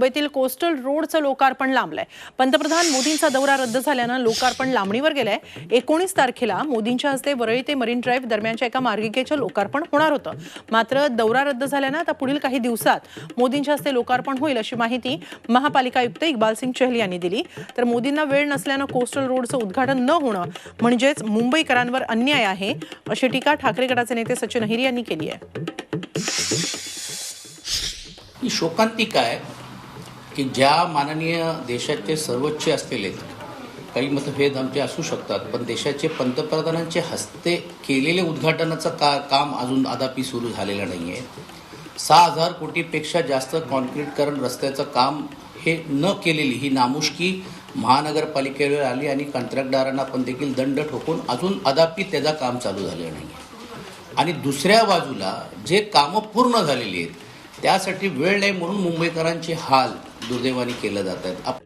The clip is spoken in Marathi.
मुंबईतील कोस्टल रोडचं लोकार्पण लांबलंय. पंतप्रधान मोदींचा दौरा रद्द झाल्यानं लोकार्पण लांबणीवर गेलंय. एकोणीस तारखेला मोदींच्या हस्ते वरळी ते मरीन ड्राईव्ह दरम्यानच्या एका मार्गिकेचं लोकार्पण होणार होतं. मात्र दौरा रद्द झाल्यानं आता पुढील काही दिवसात मोदींच्या हस्ते लोकार्पण होईल अशी माहिती महापालिका आयुक्त इक्बाल सिंग चहल यांनी दिली. तर मोदींना वेळ नसल्यानं कोस्टल रोडचं उद्घाटन न होणं म्हणजेच मुंबईकरांवर अन्याय आहे अशी टीका ठाकरे गटाचे नेते सचिन अहिर यांनी केली आहे. ही शोकांतिका आहे. की ज्या माननीय देशाचे सर्वोच्च असलेले काही मतभेद आमचे असू शकतात पण देशाचे पंतप्रधानांचे हस्ते केलेले उद्घाटनाचं का काम अजून अदापी सुरू झालेलं नाही आहे सहा हजार कोटीपेक्षा जास्त कॉन्क्रीटकरण रस्त्याचं काम हे न केलेली ही नामुष्की महानगरपालिकेवर आली आणि कंत्राटदारांना पण देखील दंड ठोकून अजून अदापी त्याचं काम चालू झालेलं नाही आहे आणि दुसऱ्या बाजूला जे कामं पूर्ण झालेली आहेत त्यासाठी वेळ नाही म्हणून मुंबईकरांचे हाल दुर्दैवाने केलं जात आहेत. आप-